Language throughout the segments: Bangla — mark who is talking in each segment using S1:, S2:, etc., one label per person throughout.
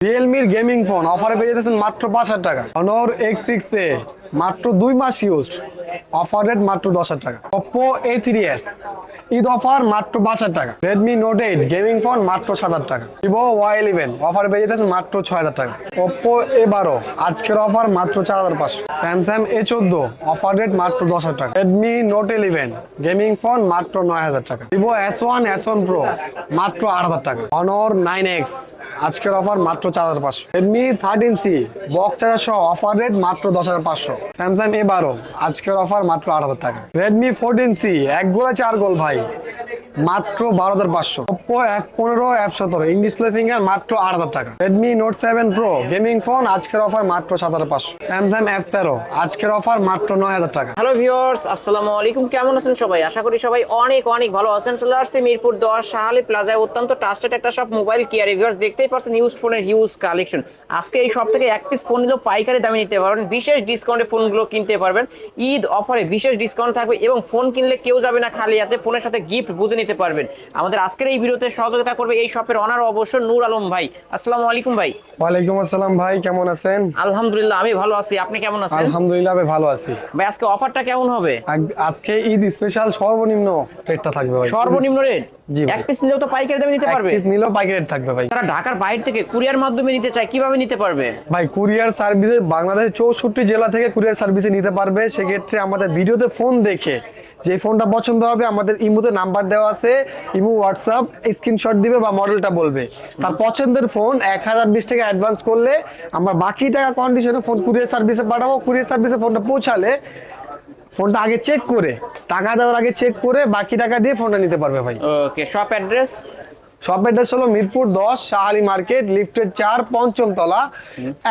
S1: রিয়েলমির গেমিং ফোন অফারে পেয়ে যেতেছেন মাত্র পাঁচ হাজার টাকা। অনর এক্স সিক্স এ মাত্র দুই মাস ইউজ অফার রেট মাত্র দশ হাজার টাকা। Oppo A three S Eid offer মাত্র পাঁচ হাজার টাকা। Redmi Note eight gaming phone মাত্র সাত হাজার টাকা। ভিভো ওয়াই ইলেভেন অফার পেয়ে যেতেছেন মাত্র ছয় হাজার টাকা। ওপো এ বারো আজকের অফার মাত্র চার হাজার পাঁচশো। স্যামসাং এ চোদ্দ, অফার রেট মাত্র দশ হাজার টাকা। Redmi Note eleven gaming phone মাত্র নয় হাজার টাকা। Vivo S one S one pro মাত্র আট হাজার টাকা। অনর নাইন এক্স আজকের অফার মাত্র চার হাজার পাঁচশো। Redmi thirteen C box charger সহ অফার রেট মাত্র দশ হাজার পাঁচশো। স্যামসাং এ বারো আজকের অফার মাত্র আট হাজার টাকা। রেডমি ফোরটিন সি এক গোলা চার গোল ভাই। মাত্র বারো হাজার পাঁচশো। ওপো এফ পনেরো এফ সতেরো ডিসপ্লে ফিঙ্গার মাত্র আট হাজার টাকা। Redmi Note seven pro gaming phone আজকের অফার মাত্র সাত হাজার পাঁচশো। স্যামসাং এফ তেরো, আজকের অফার মাত্র নয় হাজার টাকা।
S2: হ্যালো ভিউয়ার্স আসসালামু আলাইকুম। কেমন আছেন সবাই? আশা করি সবাই অনেক অনেক ভালো আছেন। চলে আসছে মিরপুর দশ শাহালি প্লাজায়। অত্যন্ত ট্রাস্টেড একটা সব মোবাইল কেয়ার ভিউয়ার্স দেখতেই পাচ্ছেন ইউজ ফোনের হিউজ কালেকশন আজকে এই সব থেকে এক পিস ফোন নিলেও পাইকারি দামে নিতে পারবেন। বিশেষ ডিসকাউন্টে ফোনগুলো কিনতে পারবেন। ঈদ অফারে বিশেষ ডিসকাউন্ট থাকবে এবং ফোন কিনলে কেউ যাবে না খালি হাতে ফোনের সাথে গিফট বুঝে নিতে পারবেন। আমাদের আজকের এই ভিডিওতে সহযোগিতা করবে এই শপের অনার অবশ্য নূর আলম ভাই। আসসালামু আলাইকুম ভাই।
S1: ওয়ালাইকুম আসসালাম ভাই কেমন আছেন?
S2: আলহামদুলিল্লাহ আমি ভালো আছি। আপনি কেমন আছেন?
S1: আলহামদুলিল্লাহ আমি ভালো আছি।
S2: ভাই আজকে অফারটা কেমন হবে?
S1: আজকে ঈদ স্পেশাল সর্বনিম্ন রেটটা থাকবে ভাই।
S2: সর্বনিম্ন রেট। এক পিস নিলেও তো পাইকারি দামে নিতে পারবে।
S1: piece নিলেও পাইকারি রেট থাকবে ভাই।
S2: তারা ঢাকার বাইরে থেকে কুরিয়ার মাধ্যমে নিতে চায় কীভাবে নিতে পারবে?
S1: ভাই কুরিয়ার সার্ভিসে বাংলাদেশের চৌষট্টি জেলা থেকে কুরিয়ার সার্ভিসে নিতে পারবে। সেক্ষেত্রে আমাদের ভিডিওতে ফোন দেখে যে ফোনটা পছন্দ হবে আমাদের ইমুতে নাম্বার দেওয়া আছে। ইমু হোয়াটসঅ্যাপ স্ক্রিনশট দিবে বা মডেলটা বলবে। তার পছন্দের ফোন এক হাজার বিশ টাকা অ্যাডভান্স করলে আমরা বাকি টাকা কন্ডিশনে ফোন কুরিয়ার সার্ভিসে পাঠাবো। কুরিয়ার সার্ভিসে ফোনটা পৌঁছালে ফোনটা আগে চেক করে টাকা দেওয়ার আগে চেক করে বাকি টাকা দিয়ে ফোনটা নিতে পারবে ভাই।
S2: Okay shop address
S1: shop address হলো মিরপুর দশ শাহালি মার্কেট লিফটের চার পঞ্চম তলা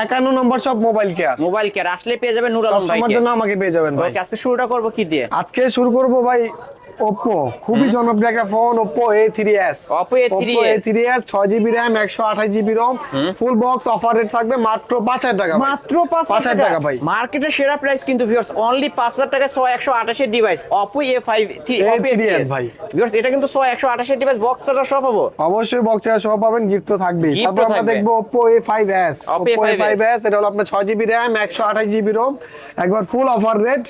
S1: একান্ন নম্বর সব মোবাইল কেয়ার
S2: মোবাইল কেয়ার আসলে পেয়ে যাবেন নুর আলম ভাই
S1: জন্য আমাকে পেয়ে যাবেন ভাই।
S2: আজকে শুরুটা করব কি দিয়ে?
S1: আজকে শুরু করব ভাই ওপো খুবই জনপ্রিয় একটা phone Oppo A three S
S2: Oppo A3s
S1: A three S ছয় জিবি র্যাম একশো আঠাশ GB ROM full box offer rate থাকবে মাত্র পাঁচ হাজার টাকা
S2: মাত্র পাঁচ
S1: হাজার টাকা। ভাই।
S2: মার্কেটের সেরা প্রাইস কিন্তু ভিউয়ার্স অনলি পাঁচ হাজার টাকা ছয় একশো আঠাশের device Oppo A five three
S1: A3s ভাই।
S2: ভিউয়ার্স এটা কিন্তু ছয় একশো আঠাশের ডিভাইস বক্স চার্জার সব পাবো।
S1: অবশ্যই বক্স সহ পাবেন গিফট তো
S2: তো
S1: তারপর আমরা দেখব Oppo A five S Oppo A five S এটা হলো আপনার ছয় জিবি র্যাম একশো আঠাশ জিবি রোম একবার full offer rate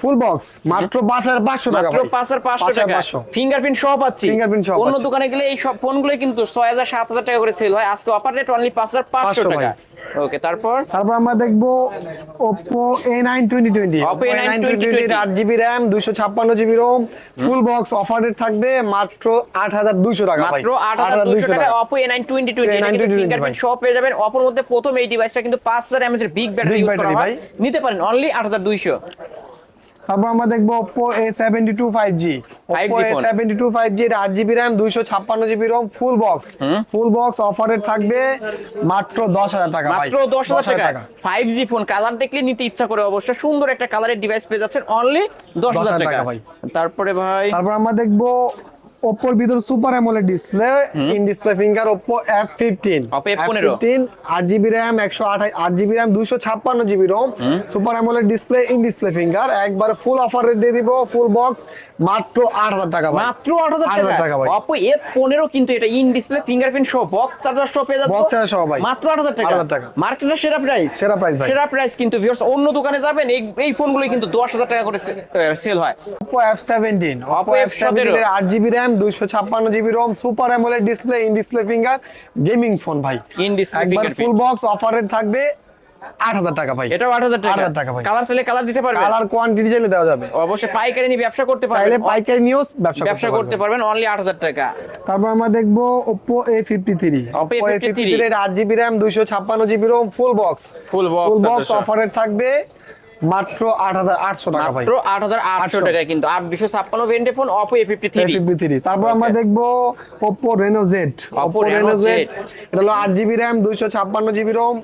S1: full box মাত্র পাঁচ হাজার পাঁচশো টাকা
S2: মাত্র। পাঁচ হাজার পাঁচশো
S1: পাঁচ হাজার
S2: টাকা ফিঙ্গারপ্রিন্ট সহ পাচ্ছি।
S1: Fingerprint সহ
S2: অন্য দোকানে গেলে এই সব ফোনগুলো কিন্তু ছয় হাজার টাকা করে সেল হয়। আজকে অফার রেট অনলি পাঁচ হাজার পাঁচশো
S1: 500
S2: টাকা ওকে তারপর?
S1: তারপর আমরা দেখব Oppo A9 2020
S2: Oppo A9 2020
S1: আট জিবি র্যাম দুইশো ROM full box offer rate থাকবে মাত্র আট হাজার দুইশো টাকা
S2: মাত্র আট হাজার দুশো টাকা। Oppo A nine twenty twenty
S1: A9 2020
S2: fingerprint সহ পেয়ে যাবেন। মধ্যে প্রথম এই ডিভাইসটা কিন্তু এর বিগ ব্যাটারি ইউজ করা হয়।
S1: ভাই।
S2: নিতে পারেন। অনলি আট হাজার দুইশো।
S1: তারপর আমরা দেখব Oppo A72 5G
S2: 5G
S1: Oppo
S2: phone।
S1: A72 5G এর আট জিবি র্যাম দুইশো ছাপ্পান্ন GB ROM full box full box অফারের থাকবে মাত্র দশ হাজার টাকা
S2: মাত্র দশ হাজার টাকা। ফাইভ জি ফোন কালার দেখলে নিতে ইচ্ছা করে অবশ্যই। সুন্দর একটা কালারের ডিভাইস পেয়ে যাচ্ছেন অনলি দশ হাজার
S1: 10,000
S2: টাকা
S1: টাকা ভাই।
S2: তারপরে ভাই
S1: তারপর আমরা দেখব ওপ্পোর ভিতর super AMOLED display in display finger Oppo F fifteen fifteen আট জিবি র্যাম একশো আঠাশ আট জিবি র্যাম দুশো ছাপ্পান্ন GB ROM super AMOLED display in display finger একবার ফুল অফার রেট দিয়ে দিব ফুল বক্স মাত্র আট হাজার টাকা
S2: মাত্র আট হাজার টাকা?
S1: টাকা ভাই।
S2: অপো এ পনেরো কিন্তু এটা ইন ডিসপ্লে ফিঙ্গারপ্রিন্ট সহ বক্স চার্জার সহ পেয়ে যাচ্ছে।
S1: Box charger সহ ভাই।
S2: মাত্র আট হাজার টাকা।
S1: 8,000 টাকা।
S2: মার্কেটের সেরা প্রাইস
S1: সেরা price ভাই।
S2: সেরা প্রাইস কিন্তু ভিউয়ার্স অন্য দোকানে যাবেন এই এই ফোনগুলো কিন্তু দশ হাজার টাকা করে সেল হয়।
S1: Oppo F17 Oppo
S2: Oppo
S1: F17
S2: F17
S1: এর 8 GB RAM 256 GB ROM super AMOLED display in display finger gaming phone ভাই।
S2: In display
S1: একবার। ফুল বক্স অফার থাকবে 8000 টাকা ভাই।
S2: এটাও আট হাজার টাকা।
S1: 8,000 টাকা ভাই।
S2: কালার সেলে কালার দিতে পারবে
S1: কালার কোয়ান্টিটি চাইলে দেওয়া যাবে।
S2: অবশ্যই পাইকারি নিয়ে ব্যবসা করতে
S1: চাইলে পাইকারি নিয়েও ব্যবসা
S2: ব্যবসা করতে পারবেন অনলি আট হাজার টাকা।
S1: তারপর আমরা দেখব Oppo A53
S2: Oppo A53
S1: এর 8 GB RAM 256 GB ROM full box
S2: Full box
S1: full
S2: আছে
S1: বক্স
S2: সব।
S1: অফার রেট থাকবে মাত্র 8800 টাকা ভাই।
S2: মাত্র আট হাজার আটশো টাকা কিন্তু আট দুশো ছাপ্পান্ন ভেন্টে ফোন ফিফটি থ্রি
S1: A53 তারপর আমরা দেখব Oppo Reno Z
S2: Oppo
S1: Oppo
S2: Reno Z
S1: এটা হলো আট GB RAM 256 GB ROM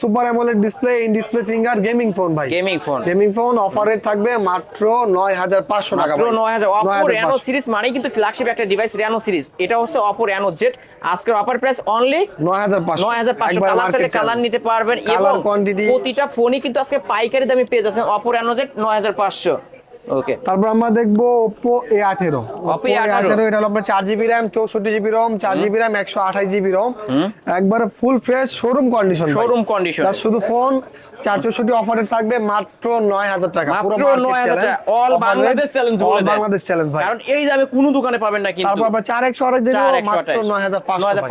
S1: super AMOLED display in display finger gaming phone ভাই
S2: gaming phone
S1: gaming phone offer rate থাকবে মাত্র 9500 টাকা
S2: মাত্র
S1: ভাই।
S2: নয় হাজার। অপো
S1: 9,500
S2: সিরিজ মানে কিন্তু ফ্ল্যাগশিপ একটা ডিভাইস অ্যানো সিরিজ এটা হচ্ছে অপর র্যানো জেড আজকের অফার প্রাইস অনলি
S1: 9500
S2: নয় হাজার পাঁচশো।
S1: একবার
S2: কালার
S1: সাথে
S2: চাইলে কালার। নিতে পারবেন এবং প্রতিটা ফোনই কিন্তু আজকে পাইকারি দামে পেয়ে যাচ্ছেন অপর র্যানো জেড নয় হাজার পাঁচশো। ওকে
S1: তারপর আমরা দেখব ওপো এ আঠেরো।
S2: Oppo A18
S1: এটা হলো আপনার চার জিবি র্যাম চৌষট্টি জিবি রোম চার জিবি র্যাম একশো আঠাশ জিবি রোম একবারে full fresh showroom condition
S2: Showroom condition।
S1: তার শুধু ফোন চার চৌষট্টি অফারে থাকবে মাত্র নয় হাজার টাকা।
S2: মাত্র
S1: পুরো market
S2: 9000 টাকা।
S1: Offer
S2: বাংলাদেশ দেন।
S1: বাংলাদেশ চ্যালেঞ্জ ভাই।
S2: কারণ এই দামে কোনো দোকানে পাবেন না কিন্তু।
S1: তারপর আবার চার একশো আঠাশ দিলে মাত্র নয় হাজার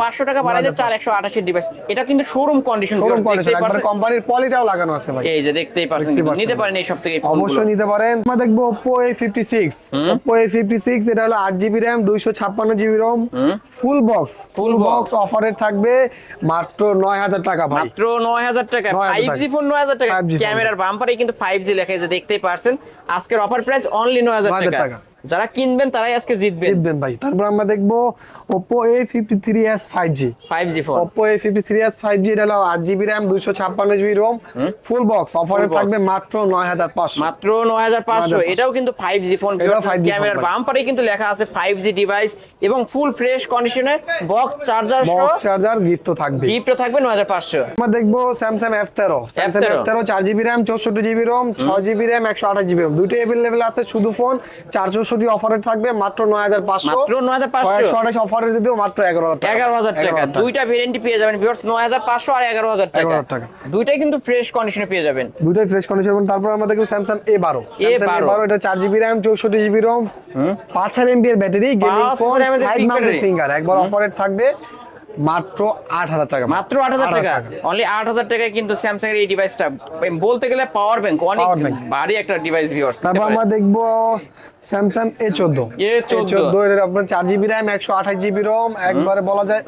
S1: পাঁচশো
S2: টাকা বাড়াইলে চার একশো আঠাশের ডিভাইস এটা কিন্তু শোরুম কন্ডিশন
S1: শোরুম কন্ডিশন একবার কোম্পানির পলিটাও লাগানো আছে ভাই।
S2: এই যে দেখতেই পাচ্ছেন। নিতে পারেন এই সব থেকে
S1: অবশ্যই নিতে পারেন। আমরা দেখব Oppo A fifty six Oppo A fifty six এটা হলো আট জিবি র্যাম দুইশো ছাপ্পান্ন GB ROM full box full box অফারে থাকবে মাত্র নয় হাজার টাকা
S2: মাত্র নয় হাজার টাকা। ফাইভ জি ফোন নয় হাজার টাকা।
S1: 5G phone।
S2: ক্যামেরার বাম্পারে কিন্তু ফাইভ জি লেখা আছে দেখতেই পারছেন। আজকের অফার প্রাইস অনলি নয় হাজার
S1: 9,000
S2: টাকা।
S1: টাকা।
S2: যারা কিনবেন তারাই আজকে জিতবেন।
S1: জিতবেন ভাই। তারপর আমরা দেখব Oppo A53s
S2: 5G 5G phone
S1: Oppo A53s 5G এর হলো 8GB RAM 256GB ROM full box অফারে থাকবে মাত্র 9500
S2: মাত্র
S1: 9500
S2: এটাও কিন্তু
S1: 5G ফোন
S2: ক্যামেরার বাম্পারে কিন্তু লেখা আছে 5G ডিভাইস এবং ফুল ফ্রেশ কন্ডিশনে বক্স চার্জার সহ
S1: বক্স চার্জার গিফট থাকবে।
S2: গিফট থাকবে 9500
S1: আমরা দেখব Samsung
S2: F13
S1: Samsung F13 4GB RAM 64GB ROM 6GB RAM 128GB ROM দুটো अवेलेबल আছে শুধু ফোন 400 পাঁচশোটি অফারে থাকবে মাত্র নয় হাজার পাঁচশো।
S2: মাত্র নয়
S1: হাজার পাঁচশো? আঠাশ অফারে যদি মাত্র এগারো হাজার
S2: এগারো হাজার টাকা। দুইটা ভেরিয়েন্টই পেয়ে যাবেন ভিউয়ার্স নয় হাজার পাঁচশো আর এগারো হাজার টাকা।
S1: টাকা।
S2: দুইটাই কিন্তু ফ্রেশ কন্ডিশনে পেয়ে যাবেন।
S1: দুইটাই ফ্রেশ কন্ডিশন এবং তারপর আমরা দেখব স্যামসাং এ বারো। এ বারো। এটা চার জিবি র্যাম চৌষট্টি জিবি রম পাঁচ হাজার এমবি এর ব্যাটারি ফিঙ্গার একবার অফারে থাকবে মাত্র আট হাজার টাকা।
S2: মাত্র আট হাজার টাকা। অনলি আট হাজার টাকায় কিন্তু স্যামসাং এর এই ডিভাইসটা বলতে গেলে পাওয়ার ব্যাংক অনেক ভারী একটা ডিভাইস ভিউয়ার্স
S1: তারপর আমরা দেখব স্যামসাং এ চোদ্দ
S2: A14
S1: চোদ্দ এর আপনার চার জিবি র্যাম একশো আঠাশ জিবি রোম একবারে বলা যায়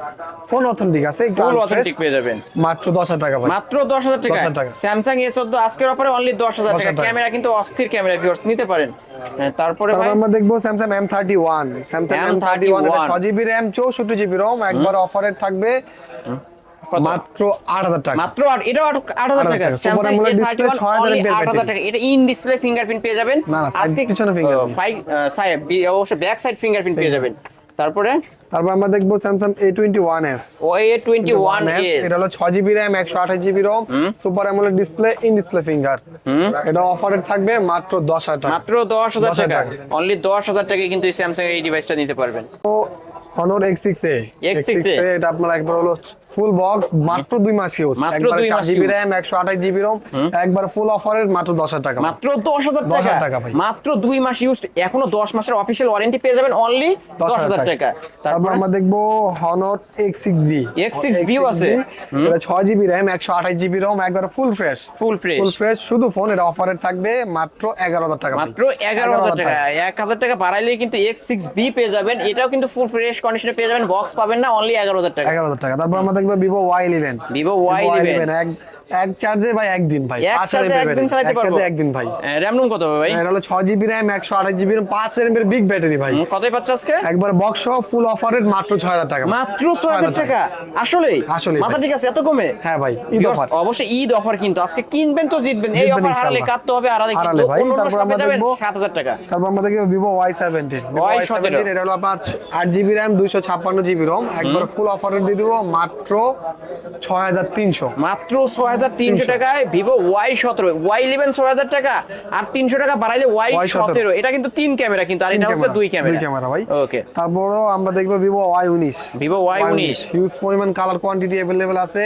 S1: ফোন অথেন্টিক আছে
S2: ফুল অথেন্টিক পেয়ে যাবেন।
S1: মাত্র দশ হাজার টাকা
S2: মাত্র দশ হাজার টাকা। স্যামসাং এ চোদ্দ আজকের অফারে অনলি দশ হাজার টাকা। ক্যামেরা কিন্তু অস্থির ক্যামেরা ভিউয়ার্স নিতে পারেন। হ্যাঁ, তারপরে
S1: আমরা দেখব Samsung M thirty one Samsung M thirty one ছ জিবি র্যাম চৌষট্টি জিবি রোম একবার অফারে থাকবে? মাত্র আট হাজার টাকা।
S2: মাত্র আট হাজার
S1: 8,000
S2: টাকা।
S1: টাকা।
S2: এ থার্টি ওয়ান
S1: 6,000
S2: অনলি আট হাজার টাকা। এটা ইন ডিসপ্লে ফিঙ্গারপ্রিন্ট পেয়ে যাবেন।
S1: না, পিছনে।
S2: ফাইভ সাইড অবশ্যই ব্যাক সাইড ফিঙ্গারপ্রিন্ট পেয়ে যাবেন। তারপরে?
S1: তারপর আমরা দেখব Samsung A twenty one S
S2: O A twenty one S
S1: এটা হলো ছয় জিবি র্যাম একশো আঠাশ GB ROM super AMOLED display in display finger এটা অফারে থাকবে মাত্র দশ হাজার টাকা।
S2: মাত্র দশ হাজার টাকা।
S1: টাকা।
S2: অনলি দশ হাজার টাকায় কিন্তু এই স্যামসাং এর এই ডিভাইসটা নিতে পারবেন।
S1: তো এক্স সিক্স এ
S2: X6 এ।
S1: এটা আপনার একবার হলো ফুল বক্স মাত্র দুই মাস ইউজ
S2: মাত্র
S1: একবার
S2: দুই
S1: চার
S2: মাস
S1: জিবি। র্যাম একশো আঠাশ জিবি রোম একবার ফুল অফারের মাত্র দশ হাজার টাকা
S2: মাত্র দশ হাজার
S1: 10,000
S2: টাকা?
S1: ভাই।
S2: মাত্র দুই মাস ইউজ এখনও দশ মাসের অফিসিয়াল ওয়ারেন্টি পেয়ে যাবেন অনলি দশ হাজার টাকা।
S1: তারপর? আমরা দেখব বি
S2: X6B ও আছে।
S1: এটা ছয় জিবি র্যাম একশো আঠাশ জিবি রোম একবার full fresh
S2: full fresh
S1: full fresh শুধু ফোন এটা অফারে থাকবে মাত্র এগারো হাজার টাকা ভাই।
S2: মাত্র এগারো হাজার টাকা। এক হাজার টাকা বাড়াইলে কিন্তু এক্স সিক্স বি পেয়ে যাবেন। এটাও কিন্তু ফুল ফ্রেশ কন্ডিশনে পেয়ে যাবেন বক্স পাবেন না অনলি এগারো হাজার টাকা।
S1: এগারো হাজার টাকা। তারপর আমরা দেখব Vivo Y eleven
S2: Vivo Y11
S1: এক এক চার্জে ভাই একদিন ভাই
S2: এক চার্জে একদিন চালাতে পারব।
S1: একদিন ভাই।
S2: র্যাম রুম কত হবে ভাই?
S1: এটা হলো ছয় জিবি র্যাম একশো আঠাশ জিবি র্যাম পাঁচ এমবির বিগ ব্যাটারি ভাই।
S2: কতই পাচ্ছে আজকে?
S1: একবার বক্স সহ ফুল অফারের মাত্র ছয় হাজার টাকা।
S2: মাত্র ছয় হাজার টাকা? আসলেই?
S1: আসলেই
S2: মাথা ঠিক আছে এত কমে?
S1: হ্যাঁ ভাই ঈদ অফার।
S2: অবশ্যই ঈদ অফার কিন্তু। আজকে কিনবেন তো জিতবেন। এই অফার হারালে কাটতে হবে
S1: হারালে
S2: কিন্তু
S1: ভাই, তারপর আমরা দেখবো-
S2: সাত হাজার টাকা।
S1: তারপর আমরা দেখব Vivo Y seventeen
S2: Y17
S1: seventeen এটা হলো আপনার আট জিবি র্যাম দুইশো ছাপ্পান্ন জিবি রোম একবার ফুল অফারে দিয়ে দিব মাত্র ছয় হাজার তিনশো।
S2: মাত্র ছয় হাজার তিনশো। টাকায় ভিভো ওয়াই সতেরো ওয়াই ইলেভেন ছয় হাজার টাকা আর তিনশো টাকা বাড়াইলে ওয়াই সতেরো। এটা কিন্তু তিন ক্যামেরা কিন্তু আর এটা হচ্ছে দুই ক্যামেরা
S1: দুই ক্যামেরা ভাই।
S2: ওকে
S1: তারপরও আমরা দেখব ভিভো ওয়াই উনিশ।
S2: ভিভো ওয়াই উনিশ।
S1: হিউজ পরিমাণ কালার কোয়ান্টিটি অ্যাভেলেবেল আছে।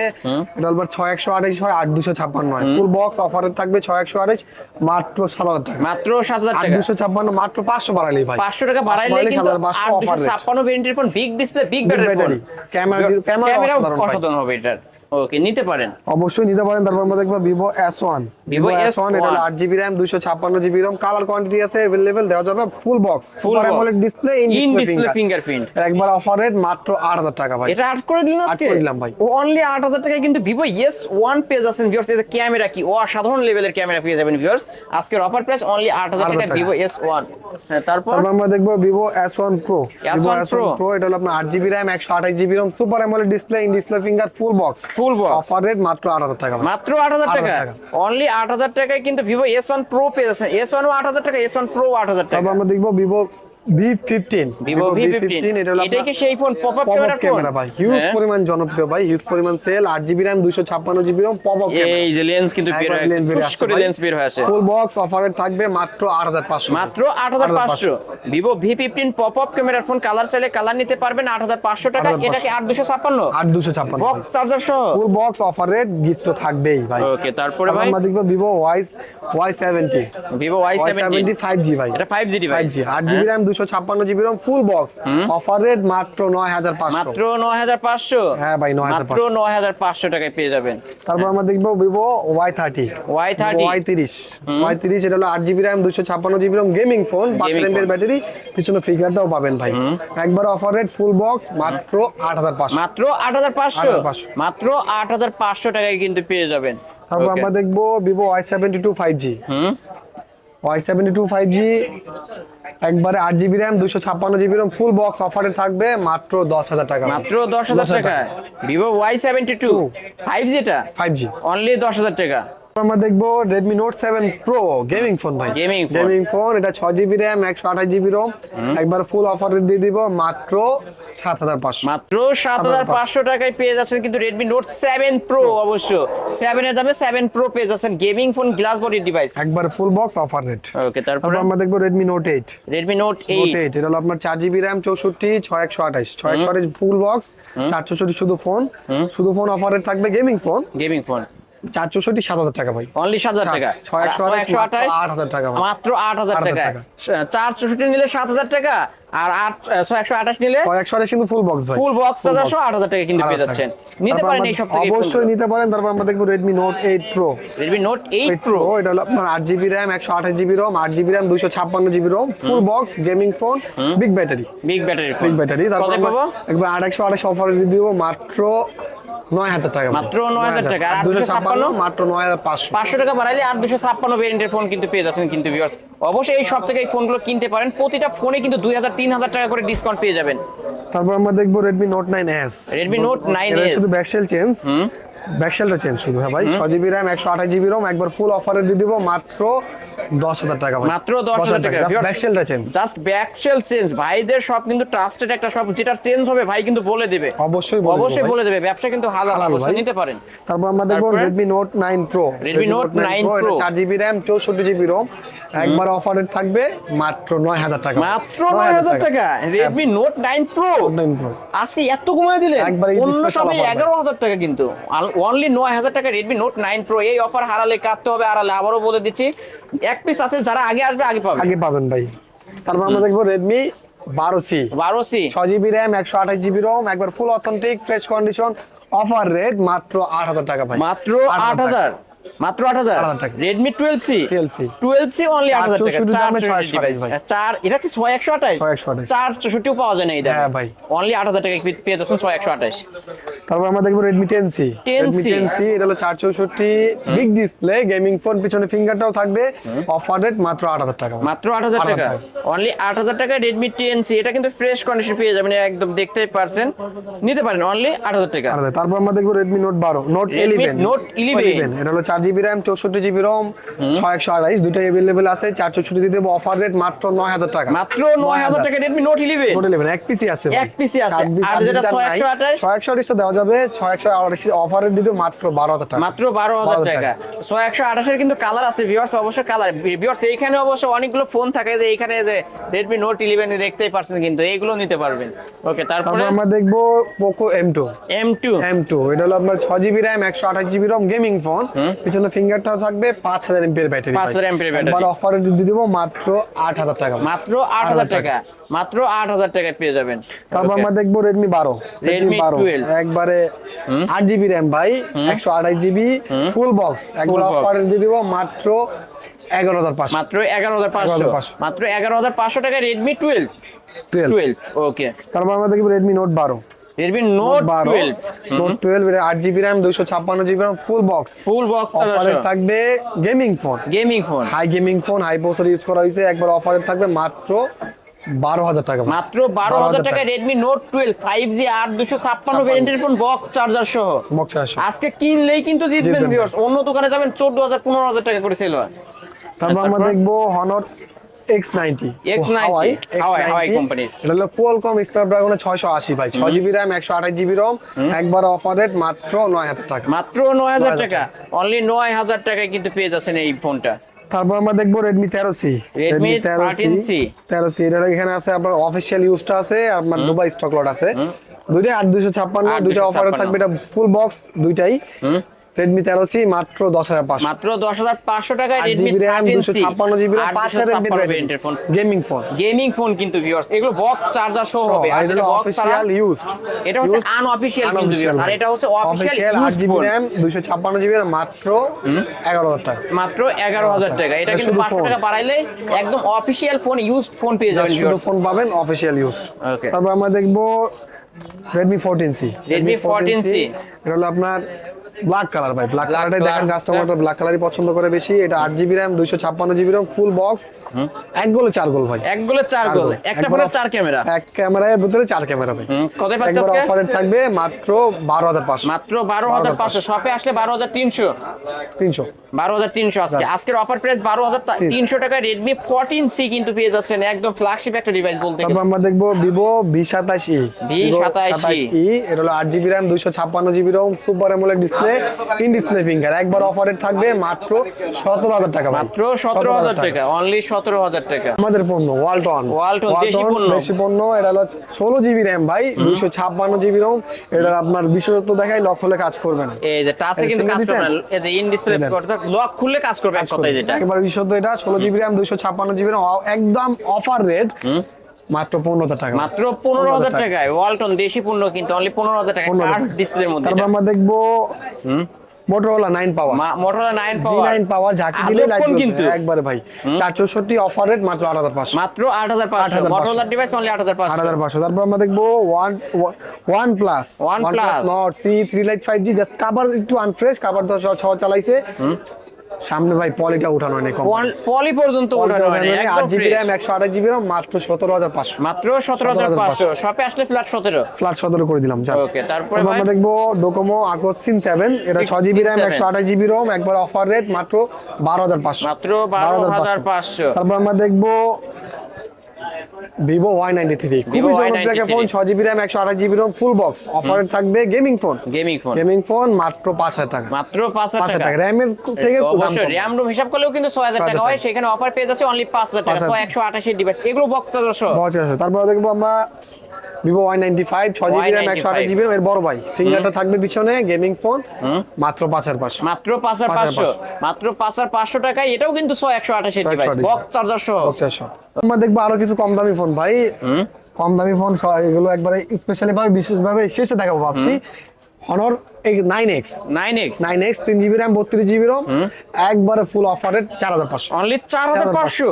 S1: এটা আবার ছয় একশো আঠাশ হয় আট দুশো ছাপ্পান্ন। হয় ফুল বক্স অফারে থাকবে ছয় একশো আঠাশ মাত্র সাত হাজার টাকা।
S2: মাত্র সাত হাজার
S1: আট
S2: টাকা।
S1: দুশো ছাপ্পান্ন মাত্র পাঁচশো বাড়ালেই ভাই।
S2: পাঁচশো টাকা বাড়াইলে
S1: বাড়াইলে
S2: কিন্তু আট দুশো ছাপ্পান্ন ভেরিয়েন্টের phone big display big battery
S1: camera
S2: camera
S1: অসাধারণ
S2: হবে এটার। ওকে নিতে পারেন।
S1: অবশ্যই নিতে পারেন তারপর আমরা দেখব Vivo S one Vivo S one এটা আট জিবি র্যাম দুইশো ছাপ্পান্ন জিবি রম কালার কোয়ান্টিটি আছে অ্যাভেলেবেল দেওয়া যাবে full box full. Display
S2: in display fingerprint
S1: একবার অফার রেট মাত্র আট হাজার টাকা ভাই।
S2: এটা আট করে দিলেন আজকে?
S1: দিলাম ভাই।
S2: ও অনলি আট হাজার টাকায় কিন্তু ভিভো এস ওয়ান পেজ আছেন ভিউয়ার্স এই ক্যামেরা কি? ও সাধারণ লেভেলের ক্যামেরা পেয়ে যাবেন ভিউয়ার্স আজকের অফার প্রাইস অনলি আট হাজার টাকা। ভিভো এস ওয়ান তারপর?
S1: আমরা দেখব Vivo S one pro Vivo
S2: S1
S1: S one pro এটা হলো আপনার আট জিবি র্যাম একশো আঠাশ GB ROM super AMOLED display in display finger full box
S2: full box
S1: offer rate মাত্র 8000 টাকা।
S2: মাত্র
S1: 8000
S2: টাকা? অনলি 8000 টাকায় কিন্তু Vivo S1 Pro পেয়ে যাচ্ছেন। S1 8000 টাকা S1 Pro 8000 টাকা
S1: তারপর আমরা দেখব ভিভো
S2: V15 Vivo V15
S1: এটা হলো
S2: এটা কি সেই ফোন
S1: বক্স থাকবে মাত্র
S2: চার্জার
S1: বক্স অফার রেট তো থাকবেই ভাই।
S2: ওকে তারপরে ভাই?
S1: আমরা দেখব
S2: Vivo
S1: Y
S2: Y70
S1: Vivo Y70 5G ভাই।
S2: এটা
S1: 5G
S2: device
S1: 5G 8GB RAM 256 পাঁচশো ছাপ্পান্ন GB ROM full box offer rate মাত্র নয় হাজার পাঁচশো।
S2: মাত্র নয় হাজার পাঁচশো?
S1: হ্যাঁ ভাই নয় হাজার
S2: মাত্র নয় হাজার পাঁচশো টাকায় পেয়ে যাবেন।
S1: তারপর হ্যাঁ। আমরা দেখব Vivo Y thirty
S2: Y thirty
S1: Y তিরিশ ওয়াই তিরিশ এটা হলো আট জিবি র্যাম দুইশো ছাপ্পান্ন জিবি রম গেমিং ফোন পাঁচ
S2: এমবির
S1: ব্যাটারি পিছনে ফিগারটাও পাবেন ভাই। একবার অফার রেট ফুল বক্স মাত্র আট হাজার পাঁচশো।
S2: মাত্র আট হাজার পাঁচশো? মাত্র আট হাজার পাঁচশো টাকায় কিন্তু পেয়ে যাবেন।
S1: তারপর আমরা দেখব Vivo Y seventy two five G Y seventy two five G একবারে আট জিবি র্যাম দুশো ছাপ্পান্ন জিবি র্যাম ফুল বক্স অফারে থাকবে মাত্র দশ হাজার টাকা।
S2: মাত্র দশ হাজার টাকা। Vivo Y seventy two? Five জিটা
S1: five G
S2: only দশ হাজার টাকা।
S1: আমরা দেখব Redmi Note seven pro gaming phone ভাই।
S2: Gaming phone।
S1: গেমিং ফোন এটা ছয় জিবি র্যাম একশো আঠাশ জিবি রোম একবার ফুল অফার দিয়ে দিব মাত্র সাত হাজার পাঁচশো।
S2: মাত্র সাত হাজার পাঁচশো টাকায় পেয়ে যাচ্ছেন কিন্তু রেডমি নোট সেভেন প্রো অবশ্য। সেভেনের দামে সেভেন প্রো পেয়ে যাচ্ছেন gaming phone glass body device
S1: একবার full box offer rate
S2: okay তারপর?
S1: আমরা দেখব Redmi Note eight
S2: Redmi Note
S1: Note
S2: eight
S1: eight এটা হলো আপনার চার জিবি র্যাম চৌষট্টি ছয় একশো আঠাশ। ছয় একশো আঠাশ ফুল বক্স চার চৌষট্টি শুধু ফোন শুধু ফোন অফার রেট থাকবে গেমিং ফোন
S2: গেমিং ফোন
S1: চার চৌষট্টি সাত হাজার টাকা ভাই।
S2: অনলি সাত হাজার টাকা?
S1: ছয় একশো আঠাশ? আট হাজার টাকা
S2: মাত্র আট হাজার
S1: টাকা।
S2: চার চৌষট্টি নিলে সাত হাজার টাকা আর আট ছয় একশো আঠাশ নিলে
S1: একশো আঠাশ কিন্তু ফুল বক্স ভাই।
S2: ফুল বক্স চার্জারশো আট হাজার টাকা কিন্তু পেয়ে যাচ্ছেন। নিতে পারেন এই সব
S1: অবশ্যই নিতে পারেন তারপর আমরা দেখব Redmi Note eight pro
S2: Redmi Note eight
S1: pro এটা হলো আপনার আট জিবি র্যাম একশো আঠাশ জিবি রোম আট জিবি র্যাম দুইশো ছাপ্পান্ন GB ROM full box gaming phone big battery
S2: big battery
S1: big battery তারপর একবার আট একশো আঠাশ অফার দিব মাত্র নয় হাজার টাকা
S2: মাত্র 9,000 টাকা। আর 856
S1: মাত্র নয় হাজার পাঁচশো।
S2: পাঁচশো টাকা বাড়াইলে আর দুশো ছাপ্পান্ন ভেরিয়েন্টের ফোন কিন্তু পেয়ে যাচ্ছেন কিন্তু ভিউয়ার্স অবশ্যই এই সব থেকে এই ফোনগুলো কিনতে পারেন। প্রতিটা ফোনে কিন্তু দুই হাজার তিন হাজার টাকা করে ডিসকাউন্ট পেয়ে যাবেন।
S1: তারপর আমরা দেখব Redmi Note nine
S2: Redmi Note 9S
S1: শুধু ব্যাকসেল চেঞ্জ ব্যাকসেলটা চেঞ্জ শুধু হ্যাঁ ভাই? ছয় জিবি র্যাম একশো আঠাশ জিবি রোম একবার ফুল অফারে দিয়ে দিব মাত্র দশ হাজার টাকা
S2: মাত্র দশ হাজার টাকা
S1: ব্যাকসেলটা change
S2: just back shell change ভাইদের সব কিন্তু ট্রাস্টেড একটা সব যেটা চেঞ্জ হবে ভাই কিন্তু বলে দেবে।
S1: অবশ্যই
S2: অবশ্যই বলে দেবে। ব্যবসা কিন্তু হালাল অবশ্যই। নিতে পারেন।
S1: তারপর আমরা দেখব Redmi Note nine pro
S2: Redmi Note 9 Pro।
S1: চার জিবি র্যাম চৌষট্টি জিবি রোম একবার অফারে থাকবে মাত্র নয় হাজার টাকা।
S2: মাত্র নয় হাজার টাকা। Redmi Note nine pro
S1: nine pro
S2: আজকে এত কমায় দিলেন?
S1: একবারে
S2: অন্য সময় এগারো হাজার টাকা কিন্তু। অনলি নয় হাজার টাকা রেডমি নোট নাইন প্রো এই অফার হারালে কাটতে হবে হারালে আবারও বলে দিচ্ছি এক পিস আছে যারা আগে আসবে আগে পাবে।
S1: আগে পাবেন ভাই। তারপর আমরা দেখব রেডমি বারো সি।
S2: বারো সি।
S1: ছয় জিবি র্যাম একশো আঠাশ জিবি রোম একবার full authentic fresh condition offer rate মাত্র আট হাজার টাকা ভাই।
S2: মাত্র আট হাজার। মাত্র আট
S1: 8,000 টাকা।
S2: Redmi twelve C
S1: 12C
S2: twelve C only আট হাজার টাকা।
S1: 464
S2: চার
S1: দামে
S2: চৌষট্টি
S1: 628
S2: device।
S1: ভাই।
S2: চার এটা কি ছয় একশো আঠাশ?
S1: 628
S2: চার চৌষট্টিও পাওয়া যায় না এই
S1: হ্যাঁ ভাই।
S2: অনলি আট হাজার টাকা পেয়ে যাচ্ছেন ছয় একশো আঠাশ।
S1: তারপর আমরা দেখব C
S2: 10C
S1: Redmi ten C এটা হলো চার চৌষট্টি। বিগ ডিসপ্লে গেমিং ফোন পিছনে ফিঙ্গারটাও থাকবে। অফার রেট মাত্র আট হাজার টাকা
S2: মাত্র আট হাজার
S1: 8,000
S2: টাকা। অনলি আট হাজার টাকা রেডমি টেন সি এটা কিন্তু ফ্রেশ কন্ডিশন পেয়ে যাবেন একদম দেখতেই পারছেন। নিতে পারেন অনলি আট হাজার টাকা।
S1: তারপর আমরা দেখব রেডমি নোট বারো নোট
S2: Redmi
S1: ইলেভেন
S2: Note 11
S1: এটা হলো চার জিবি র্যাম চৌষট্টি জিবি রোম ছয় একশো আঠাইশ দুইটা অ্যাভেলেবেল আছে চার চৌষট্টি দিয়ে দেবো অফার রেট মাত্র নয় হাজার টাকা।
S2: মাত্র নয় হাজার টাকা Redmi Note eleven
S1: Note eleven এক পিসি আছে
S2: এক পিসই আছে। আর যেটা
S1: বিটার
S2: 628
S1: নাই। 628 দেওয়া যাবে ছয় একশো আঠাশ অফার রেট দিতে মাত্র বারো হাজার টাকা।
S2: মাত্র বারো হাজার টাকা। সো একশো আঠাশের কিন্তু কালার আছে ভিউয়ার্স অবশ্যই কালার ভিউয়ার্স এইখানে অবশ্য অনেকগুলো ফোন থাকে যে এইখানে যে রেডমি নোট ইলেভেন দেখতেই পারছেন কিন্তু এইগুলো নিতে পারবেন। ওকে তারপরে?
S1: তারপর আমরা দেখব Poco M two
S2: M two
S1: M two এটা হলো আপনার ছয় জিবি র্যাম একশো আঠাশ জিবি রম গেমিং ফোন পিছনে ফিঙ্গারটাও থাকবে পাঁচ হাজার এমপির ব্যাটারি
S2: 5000 mAh battery।
S1: একবার অফারে দিয়ে দিব মাত্র আট হাজার টাকা।
S2: মাত্র আট হাজার টাকা। মাত্র আট হাজার টাকায় পেয়ে যাবেন।
S1: তারপর আমরা দেখব রেডমি বারো।
S2: রেডমি
S1: বারো। একবারে আট জিবি র্যাম ভাই একশো আঠাশ জিবি ফুল বক্স একবার। অফারে দিয়ে দিব মাত্র এগারো হাজার পাঁচশো।
S2: মাত্র এগারো হাজার পাঁচশো।
S1: 11,500
S2: মাত্র এগারো হাজার পাঁচশো টাকা Redmi twelve
S1: twelve
S2: twelve okay
S1: তারপর আমরা দেখব রেডমি নোট বারো।
S2: রেডমি নোট
S1: বারো।
S2: টুয়েলভ
S1: নোট টুয়েলভ এটা আট জিবি র্যাম দুইশো ছাপ্পান্ন GB RAM full box
S2: full box
S1: অফারে থাকবে gaming phone
S2: gaming phone
S1: high gaming phone high processor use করা হয়েছে। একবার অফারে থাকবে মাত্র বারো হাজার টাকা।
S2: মাত্র বারো হাজার টাকা Redmi Note twelve five G আট দুশো ছাপ্পান্ন ভেরিয়েন্টের ফোন বক্স চার্জার সহ।
S1: বক্স
S2: আজকে কিনলেই কিন্তু জিতবেন। ভিউয়ার্স অন্য দোকানে যাবেন চোদ্দ হাজার পনেরো হাজার টাকা করে সেল হয়।
S1: তারপর আমরা? দেখব Honor X ninety
S2: X90, Hawaii, Hawaii company।
S1: এটা হলো স্ন্যাপড্রাগনের ছয়শো আশি ভাই। ছয় জিবি র্যাম একশো আঠাশ জিবি রম একবার অফার রেট মাত্র নয় হাজার টাকা।
S2: মাত্র নয় হাজার টাকা। অনলি নয় হাজার টাকায় কিন্তু পেয়ে যাচ্ছেন এই ফোনটা
S1: তারপর আমরা দেখব রেডমি তেরো সি
S2: 13C
S1: তেরো সি এটা এখানে আছে আপনার অফিসিয়াল ইউজটা আছে আপনার দুবাই স্টক লট আছে। দুইটাই আট দুশো ছাপ্পান্ন দুইটা
S2: 8256
S1: অফারে থাকবে এটা ফুল বক্স দুইটাই। রেডমি তেরো সি মাত্র দশ হাজার পাঁচশো।
S2: মাত্র দশ হাজার পাঁচশো টাকায় রেডমি
S1: দুশো
S2: সি
S1: ছাপ্পান্ন জিবি পাঁচ হাজার
S2: phone
S1: gaming phone
S2: gaming phone কিন্তু ভিউয়ার্স এগুলো বক্স চার্জার সহ হবে। আর
S1: এটা
S2: যেটা
S1: অফিসিয়াল ইউজড
S2: এটা হচ্ছে আনঅফিসিয়াল কিন্তু viewers, আর এটা হচ্ছে অফিসিয়াল
S1: আট
S2: ইউজ
S1: জিবি র্যাম দুশো ছাপ্পান্ন জিবি মাত্র এগারো হাজার টাকা।
S2: মাত্র এগারো হাজার টাকা। এটা কিন্তু পাঁচশো। টাকা বাড়াইলে একদম অফিসিয়াল ফোন ইউজড ফোন পেয়ে যাবেন
S1: শুধু ফোন পাবেন অফিসিয়াল ইউজড. তারপর আমরা দেখব Redmi fourteen C
S2: Redmi 14C
S1: এটা হলো আপনার ব্ল্যাক কালার ভাই ব্ল্যাক কালারটাই দেখেন কাস্টমারটা ব্ল্যাক কালারই পছন্দ করে বেশি। এটা আট জিবি র্যাম দুইশো ছাপ্পান্ন জিবি র্যাম ফুল বক্স এক গোলে চার গোল ভাই।
S2: এক গোলে চার গোল। একটা ফোনে চার ক্যামেরা।
S1: এক ক্যামেরার ভিতরে চার ক্যামেরা ভাই।
S2: কত আজকে?
S1: অফারে থাকবে মাত্র বারো হাজার পাঁচশো।
S2: মাত্র বারো হাজার পাঁচশো। শপে আসলে বারো হাজার তিনশো।
S1: তিনশো।
S2: বারো হাজার তিনশো আজকে। আজকের অফার প্রাইস বারো হাজার তিনশো টাকায় রেডমি ফোরটিন সি কিন্তু পেয়ে যাচ্ছেন। একদম ফ্ল্যাগশিপ একটা ডিভাইস বলতে গেলে।
S1: তারপর আমরা দেখব ভিভো ভি সাতাশ ই
S2: V27e
S1: এটা হলো আট জিবি র্যাম দুইশো ছাপ্পান্ন GB ROM super AMOLED display in display finger একবার অফারে থাকবে মাত্র সতেরো হাজার টাকা
S2: মাত্র সতেরো হাজার টাকা। অনলি সতেরো হাজার টাকা।
S1: আমাদের পণ্য ওয়ালটন
S2: দেশি পণ্য।
S1: দেশি পণ্য এটা হলো ষোলো জিবি র্যাম ভাই দুইশো ছাপ্পান্ন জিবি রোম এটা আপনার বিশেষত্ব দেখাই লক হলে কাজ করবে না।
S2: এই যে টাচে কিন্তু কাজ করবে না। এই যে ইন ডিসপ্লে লক খুললে কাজ করবে এক কথায় যেটা।
S1: একবার বিশেষত্ব এটা ষোলো জিবি র্যাম দুইশো ছাপ্পান্ন জিবি র্যাম একদম অফার রেট মাত্র পনেরো হাজার টাকা।
S2: মাত্র পনেরো হাজার টাকায়। ওয়ালটন দেশি পণ্য কিন্তু অনলি পনেরো হাজার টাকা
S1: 15,000
S2: কার্ভ ডিসপ্লের মধ্যে
S1: তারপর আমরা দেখব Motorola nine power
S2: Motorola nine power
S1: nine power ঝাঁকি দিলে লাইট কিন্তু। একবারে ভাই। চার চৌষট্টি অফার রেট মাত্র আট হাজার পাঁচশো।
S2: মাত্র আট হাজার পাঁচশো।
S1: 8,500
S2: মোটরোলার ডিভাইস অনলি আট হাজার
S1: আট
S2: পাঁচশো
S1: হাজার পাঁচশো। তারপর আমরা দেখব one OnePlus
S2: OnePlus।
S1: Nord C three lite five G just কাবার একটু আনফ্রেশ কাবার তো ছ চালাইছে। সামনে ভাই পলিটা উঠানো নেই
S2: পলি পর্যন্ত ওঠানো হয়নি
S1: আট জিবি। র্যাম একশো আঠাশ জিবি র্যাম মাত্র সতেরো হাজার পাঁচশো।
S2: মাত্র সতেরো হাজার পাঁচশো। শপে আসলে ফ্ল্যাট সতেরো।
S1: ফ্ল্যাট সতেরো করে দিলাম।
S2: Okay, তারপরে
S1: আমরা দেখব ডোকোমো আকোস সিন সেভেন এটা ছ জিবি র্যাম একশো আঠাশ জিবি রোম একবার অফার রেট মাত্র বারো হাজার পাঁচশো।
S2: মাত্র বারো হাজার পাঁচশো।
S1: তারপর আমরা দেখব ভিভো ওয়াই নাইনটি থ্রি খুবই জনপ্রিয় একটা ফোন ছ জিবি র্যাম একশো আঠাশ জিবি রোম ফুল বক্স অফারে থাকবে gaming phone
S2: gaming phone
S1: gaming phone মাত্র পাঁচ হাজার টাকা।
S2: মাত্র পাঁচ হাজার টাকা।
S1: র্যামের থেকে।
S2: র্যাম রুম হিসাব করলেও কিন্তু ছয় হাজার টাকা হয়। সেখানে অফার পেয়ে যাচ্ছে অনলি পাঁচ হাজার টাকা। একশো আঠাশি ডিভাইস এগুলো বক্স চার্জার সহ
S1: তারপর দেখব আমরা ভিভো ওয়াই নাইনটি ফাইভ ছয় জিবি র্যাম একশো আঠাশ জিবি এর বড় ভাই। ফিঙ্গারটা থাকবে পিছনে গেমিং ফোন মাত্র পাঁচ হাজার পাঁচশো।
S2: মাত্র পাঁচ হাজার পাঁচশো। মাত্র পাঁচ হাজার পাঁচশো টাকায় এটাও কিন্তু ছয় একশো আঠাশি ডিভাইস বক্স চার্জার সহ।
S1: আমরা দেখব আরও কিছু কম দামি ফোন ভাই। কম দামি ফোন এগুলো একবারে স্পেশালি ভাবে বিশেষ ভাবে শেষে দেখাবো ভাবছি। Honor nine X
S2: nine X
S1: nine X তিন জিবি র্যাম বত্রিশ জিবি রোম একবারে ফুল অফারের চার হাজার পাঁচশো।
S2: অনলি চার হাজার পাঁচশো।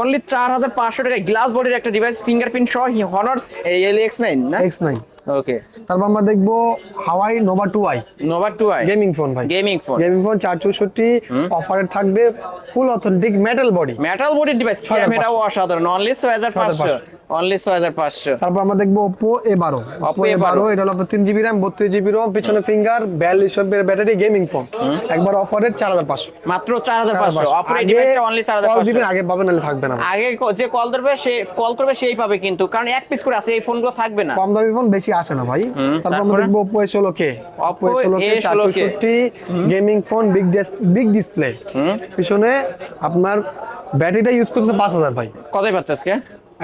S2: অনলি চার হাজার পাঁচশো টাকায় গ্লাস বডির একটা ডিভাইস ফিঙ্গারপ্রিন্ট সহ হনার্স এল এক্স নাইন না?
S1: এক্স নাইন
S2: ওকে
S1: তারপর আমরা দেখব Huawei Nova two i
S2: Nova two i
S1: gaming phone ভাই।
S2: গেমিং ফোন
S1: গেমিং ফোন চার চৌষট্টি। অফারে থাকবে ফুল অথেন্টিক মেটাল বডি
S2: মেটাল বডির ডিভাইস ক্যামেরাও অসাধারণ। অনলি ছয় হাজার পাঁচশো।
S1: 6,500
S2: অনলি ছয় হাজার পাঁচশো।
S1: তারপর আমরা দেখব ওপো এ বারো। ওপো
S2: A12
S1: এটা হলো পিছনে ফিঙ্গার ব্যাটারি গেমিং ফোন একবার অফারে চার হাজার পাঁচশো।
S2: মাত্র চার হাজার পাঁচশো। অপরে ডিভাইসটা অনলি চার হাজার
S1: কল দিবেন আগে পাবেন নাহলে থাকবে না।
S2: আগে যে কল ধরবে সে কল করবে সেই পাবে কিন্তু। কারণ এক পিস করে আছে এই ফোনগুলো থাকবে না।
S1: কম দামি ফোন বেশি আসে না ভাই। তারপর আমরা? দেখব
S2: Oppo
S1: ওপো এ ষোলো কে
S2: A16K
S1: চার চৌষট্টি gaming phone big big display পিছনে আপনার ব্যাটারিটা ইউজ করতে পাঁচ হাজার ভাই।
S2: কতই পাচ্ছে আজকে?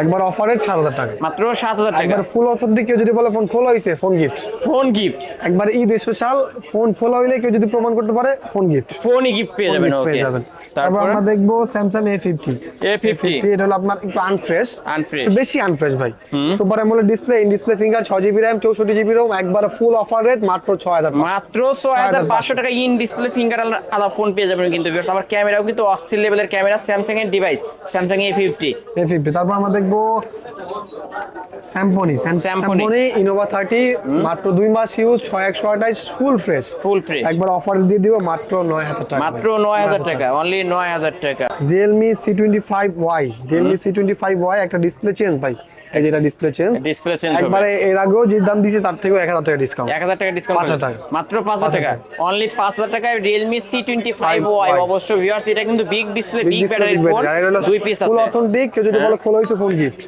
S1: একবার অফারে সাত হাজার টাকা।
S2: মাত্র সাত হাজার টাকা।
S1: একবার ফুল অথেন্টিক কেউ যদি বলে ফোন খোলা হয়েছে ফোন গিফট
S2: ফোন গিফট
S1: একবার ঈদ স্পেশাল ফোন খোলা হইলে কেউ যদি প্রমাণ করতে পারে ফোন গিফট
S2: ফোনই গিফট পেয়ে যাবেন ওকে
S1: পেয়ে যাবেন। তারপর? আমরা দেখব স্যামসাং এ ফিফটি
S2: A50
S1: এটা হলো আপনার একটু আনফ্রেশ
S2: Unfresh।
S1: বেশি আনফ্রেশ ভাই। Super AMOLED display in display finger ছয় জিবি র্যাম চৌষট্টি জিবি রোম একবার ফুল অফার রেট মাত্র ছয় হাজার
S2: মাত্র ছয় হাজার পাঁচশো। টাকা ইন ডিসপ্লে ফিঙ্গার আলা ফোন পেয়ে যাবেন কিন্তু। আবার ক্যামেরাও কিন্তু অস্থির লেভেলের ক্যামেরা স্যামসাং এর device Samsung A fifty
S1: A fifty তারপর আমরা দেখব স্যাম্পনি স্যাম্পনি ইনোভা থার্টি মাত্র দুই মাস ইউজ ছয় একশো আঠাইশ ফুল ফ্রেশ
S2: ফুল ফ্রেশ
S1: একবার অফার দিয়ে দিব মাত্র নয় হাজার টাকা।
S2: মাত্র নয় হাজার টাকা অনলি নয় হাজার টাকা।
S1: Realme C twenty five Y Realme C twenty five Y একটা ডিসপ্লে চেঞ্জ ভাই। এই যেটা ডিসপ্লে চেঞ্জ
S2: ডিসপ্লে চেঞ্জ
S1: একবারে এর আগেও যে দাম দিয়েছে তার থেকেও এক হাজার টাকা ডিসকাউন্ট
S2: এক হাজার টাকা ডিসকাউন্ট
S1: 5,000 টাকা।
S2: মাত্র পাঁচ হাজার টাকা। অনলি পাঁচ হাজার টাকায় ফাইভ ওয়াই
S1: Y।
S2: অবশ্য ভিউয়ার্স এটা কিন্তু বিগ ডিসপ্লে বিগ ব্যাটারির ফোন দুই পিস
S1: ফুল অথেন্টিক কেউ যদি বলে খোলা হয়েছে ফোন গিফট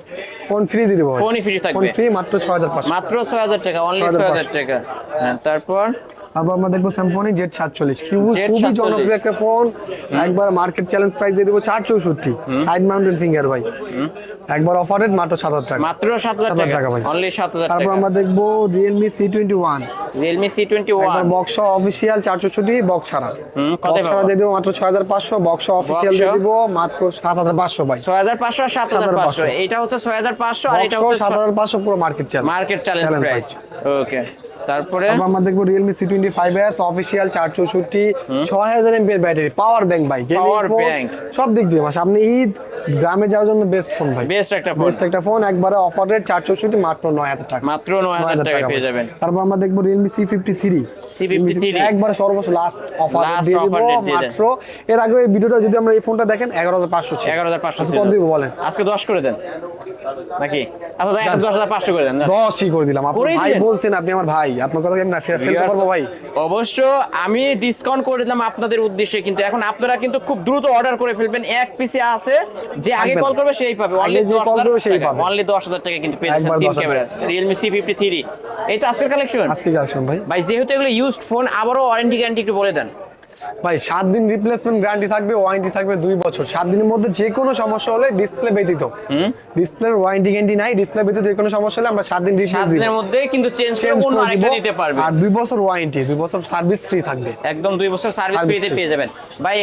S1: ফোন ফ্রি দিয়ে দেবো।
S2: ফোনই free থাকবে।
S1: ফোন ফ্রি মাত্র ছয় হাজার পাঁচশো।
S2: মাত্র ছয় হাজার টাকা অনলি ছয় হাজার টাকা। হ্যাঁ তারপর?
S1: তারপর আমরা দেখব স্যামসনি জেড সাতচল্লিশ। খুবই খুবই
S2: Z47
S1: জনপ্রিয় একটা ফোন। একবার মার্কেট চ্যালেঞ্জ প্রাইস দিয়ে দেবো চার চৌষট্টি সাইড মাউন্টেন ফিঙ্গার ভাই। একবার অফার রেট মাত্র সাত হাজার টাকা।
S2: মাত্র সাত হাজার টাকা।
S1: ভাই।
S2: অনলি সাত হাজার
S1: তারপর আমরা দেখব Realme C twenty one
S2: Realme C twenty one
S1: box official চার চৌষট্টি বক্স ছাড়া বক্স ছাড়া দিয়ে দেবো মাত্র ছয় হাজার পাঁচশো বক্স অফিসিয়াল দিয়ে দিব মাত্র সাত হাজার পাঁচশো ভাই।
S2: ছয় হাজার পাঁচশো আর সাত হাজার পাঁচশো। এটা হচ্ছে ছয় হাজার পাঁচশো আর এটা হচ্ছে
S1: সাত হাজার পাঁচশো পুরো market challenge
S2: market challenge price okay তারপরে?
S1: আমরা দেখব এস অফিসিয়াল চার চৌষট্টি ছয় হাজার এমপিএর ব্যাটারি পাওয়ার ব্যাংক ভাই
S2: পাওয়ার ব্যাংক
S1: সব দিক দিয়ে মানে আপনি ঈদ গ্রামে যাওয়ার জন্য বেস্ট ফোন ভাই।
S2: বেস্ট একটা ফোন
S1: বেস্ট একটা ফোন একবারে অফার রেট চার চৌষট্টি মাত্র নয় হাজার টাকা।
S2: মাত্র নয় হাজার টাকা পেয়ে যাবেন।
S1: তারপর আমরা দেখব Realme C fifty three
S2: C53
S1: একবার সর্বোচ্চ লাস্ট অফার দিয়ে দিব। মাত্র। এর আগে এই ভিডিওটা যদি আমরা এই ফোনটা দেখেন এগারো হাজার পাঁচশো
S2: এগারো হাজার পাঁচশো
S1: কত দিব বলেন?
S2: আজকে দশ করে দেন। নাকি? আচ্ছা হাজার পাঁচশো করে দেন যান।
S1: দশই করে দিলাম। আপনি ভাই বলছেন আপনি আমার ভাই। আপনার কথা আমি না পারব ভাই?
S2: অবশ্য আমি ডিসকাউন্ট করে দিলাম আপনাদের উদ্দেশ্যে কিন্তু এখন আপনারা কিন্তু খুব দ্রুত অর্ডার করে ফেলবেন। এক পিসে আছে যে আগে কল করবে সেই পাবে। অনলি
S1: আগে যে
S2: দশ
S1: call করবে সেই
S2: হাজার
S1: পাবে।
S2: অনলি দশ হাজার টাকা কিন্তু পেয়েছেন তিন ক্যামেরা ফিফটি থ্রি এই তো আজকের কালেকশন
S1: আজকে কালেকশন ভাই।
S2: ভাই যেহেতু এগুলো ইউজড ফোন আবারও ওয়ারেন্টি গ্যারান্টি একটু বলে দেন।
S1: ভাই সাত দিন রিপ্লেসমেন্ট গ্যারান্টি থাকবে ওয়ারেন্টি থাকবে দুই বছর। সাত দিনের মধ্যে যে কোনো সমস্যা হলে ডিসপ্লে ব্যতীত। ডিসপ্লের ওয়ারেন্টি গ্যারান্টি নাই ডিসপ্লে ব্যতীত যে কোনো সমস্যা হলে আমরা সাত দিন
S2: সাত দিনের মধ্যে কিন্তু চেঞ্জ করে অন্য আরেকটা দিতে পারবে।
S1: আর দুই বছর ওয়ারেন্টি দুই বছর সার্ভিস ফ্রি থাকবে।
S2: একদম দুই বছর সার্ভিস ফ্রিতে পেয়ে যাবেন। ভাই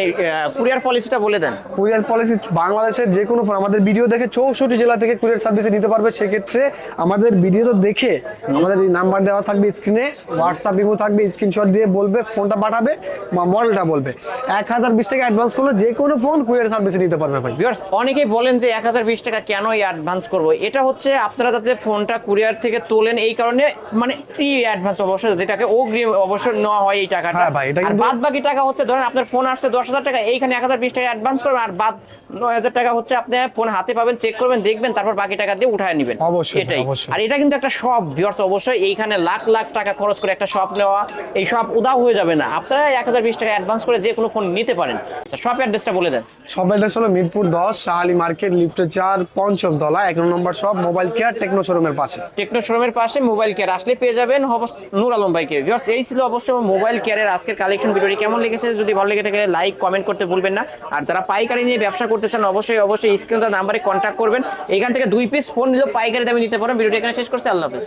S2: কুরিয়ার পলিসিটা বলে দেন।
S1: কুরিয়ার পলিসি বাংলাদেশের যে কোনো ফোন আমাদের ভিডিও দেখে চৌষট্টি জেলা থেকে কুরিয়ার সার্ভিসে নিতে পারবে। সেক্ষেত্রে আমাদের ভিডিও তো দেখে আমাদের এই নাম্বার দেওয়া থাকবে স্ক্রিনে হোয়াটসঅ্যাপ ইমো থাকবে স্ক্রিনশট দিয়ে বলবে ফোনটা পাঠাবে বা মডেলটা বলবে এক হাজার বিশ টাকা অ্যাডভান্স করলে যে কোনো ফোন কুরিয়ার সার্ভিসে নিতে পারবে ভাই।
S2: ভিউয়ার্স অনেকেই বলেন যে এক হাজার বিশ টাকা কেন অ্যাডভান্স করব? এটা হচ্ছে আপনারা যাতে ফোনটা কুরিয়ার থেকে তোলেন এই কারণে মানে প্রি অ্যাডভান্স অবশ্যই যেটাকে অগ্রিম অবশ্যই নেওয়া হয় এই টাকাটা।
S1: হ্যাঁ ভাই, এটা
S2: বাদ বাকি টাকা হচ্ছে ধরেন আপনার ফোন আসছে দশ হাজার টাকা এইখানে এক হাজার বিশ টাকা অ্যাডভান্স করবেন আর বাদ নয় হাজার টাকা হচ্ছে আপনি ফোন হাতে পাবেন চেক করবেন দেখবেন তারপর বাকি টাকা দিয়ে উঠায় নেবেন।
S1: অবশ্যই,
S2: এটাই। আর এটা কিন্তু একটা শপ ভিউয়ার্স অবশ্যই এইখানে লাখ লাখ টাকা খরচ করে একটা শপ নেওয়া এই সব উদাও হয়ে যাবে না। আপনারা এক হাজার বিশ টাকা অ্যাডভান্স করে যে কোনো ফোন নিতে পারেন। আচ্ছা শপ অ্যাড্রেসটা বলে দেন।
S1: সব অ্যাড্রেস হলো মিরপুর দশ শাহালি মার্কেট লিফটে চার পঞ্চম তলা এক নম্বর সব মোবাইল কেয়ার টেকনো শোরুমের পাশে।
S2: টেকনো শোরুমের পাশে মোবাইল কেয়ার আসলে পেয়ে যাবেন নূর আলম ভাইকে। ভিউয়ার্স এই ছিল অবশ্য মোবাইল কেয়ারের আজকের কালেকশন ভিডিওটি কেমন লেগেছে? যদি ভালো লেগে থাকে লাইক কমেন্ট করতে ভুলবেন না। আর যারা পাইকারি নিয়ে ব্যবসা করতে চান অবশ্যই অবশ্যই স্ক্রিন নাম্বারে কন্ট্যাক্ট করবেন। এখান থেকে দুই পিস ফোন নিলেও পাইকারি দামে নিতে পারেন ভিডিওটি এখানে শেষ করছে। আল্লাহ হাফেজ।